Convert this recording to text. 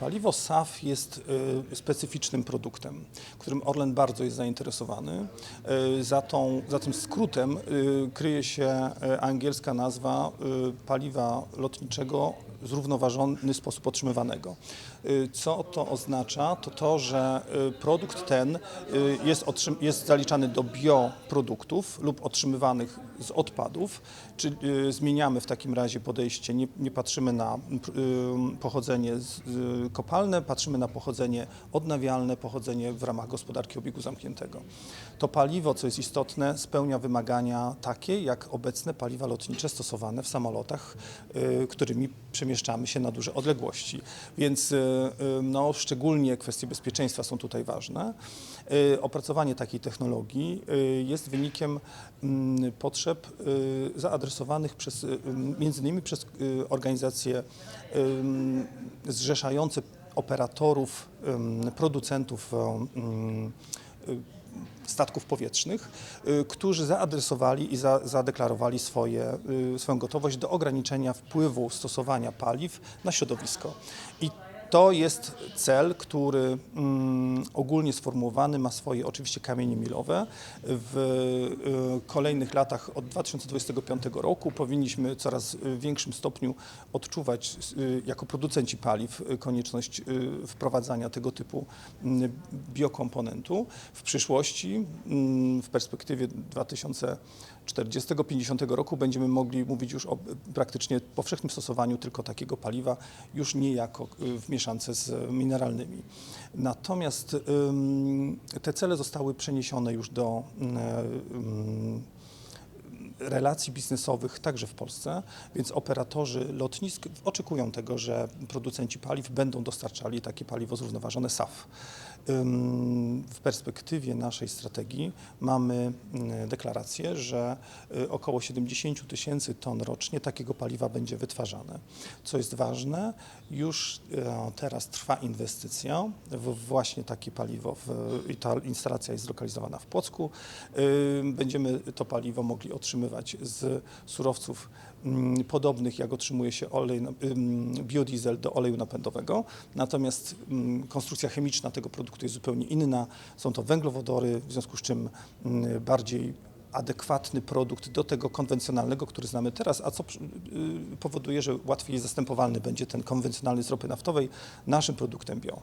Paliwo SAF jest y, specyficznym produktem, którym Orlen bardzo jest zainteresowany. Y, Za, tą, za tym skrótem y, kryje się angielska nazwa paliwa lotniczego zrównoważony sposób otrzymywanego. Y, Co to oznacza? To to, że y, produkt ten y, jest, jest zaliczany do bioproduktów lub otrzymywanych z odpadów, czy y, zmieniamy w takim razie podejście, nie, nie patrzymy na pochodzenie kopalne, patrzymy na pochodzenie odnawialne, pochodzenie w ramach gospodarki obiegu zamkniętego. To paliwo, co jest istotne, spełnia wymagania takie, jak obecne paliwa lotnicze stosowane w samolotach, którymi przemieszczamy się na duże odległości. Więc y, y, no, szczególnie kwestie bezpieczeństwa są tutaj ważne. Y, Opracowanie takiej technologii jest wynikiem mm, potrzeb zaadresowanych przez, między innymi przez organizacje zrzeszające operatorów, producentów statków powietrznych, y, którzy zaadresowali i za, zadeklarowali swoje, y, swoją gotowość do ograniczenia wpływu stosowania paliw na środowisko. I to jest cel, który mm, ogólnie sformułowany ma swoje oczywiście kamienie milowe. W y, kolejnych latach od 2025 roku powinniśmy w coraz y, większym stopniu odczuwać y, jako producenci paliw y, konieczność y, wprowadzania tego typu mm, biokomponentu. W przyszłości, mm, w perspektywie 2040-50 roku będziemy mogli mówić już o y, praktycznie powszechnym stosowaniu tylko takiego paliwa, już nie jako y, w mieszance z mineralnymi. Natomiast te cele zostały przeniesione już do mm, relacji biznesowych także w Polsce, więc operatorzy lotnisk oczekują tego, że producenci paliw będą dostarczali takie paliwo zrównoważone SAF. W perspektywie naszej strategii mamy mm, deklarację, że y, około 70 tysięcy ton rocznie takiego paliwa będzie wytwarzane. Co jest ważne, już e, teraz trwa inwestycja w właśnie takie paliwo i ta instalacja jest zlokalizowana w Płocku. Będziemy to paliwo mogli otrzymywać z surowców mm, podobnych jak otrzymuje się olej, biodiesel do oleju napędowego, natomiast mm, konstrukcja chemiczna tego produktu jest zupełnie inna. Są to węglowodory, w związku z czym mm, bardziej adekwatny produkt do tego konwencjonalnego, który znamy teraz, a co y, powoduje, że łatwiej zastępowalny będzie ten konwencjonalny z ropy naftowej naszym produktem bio.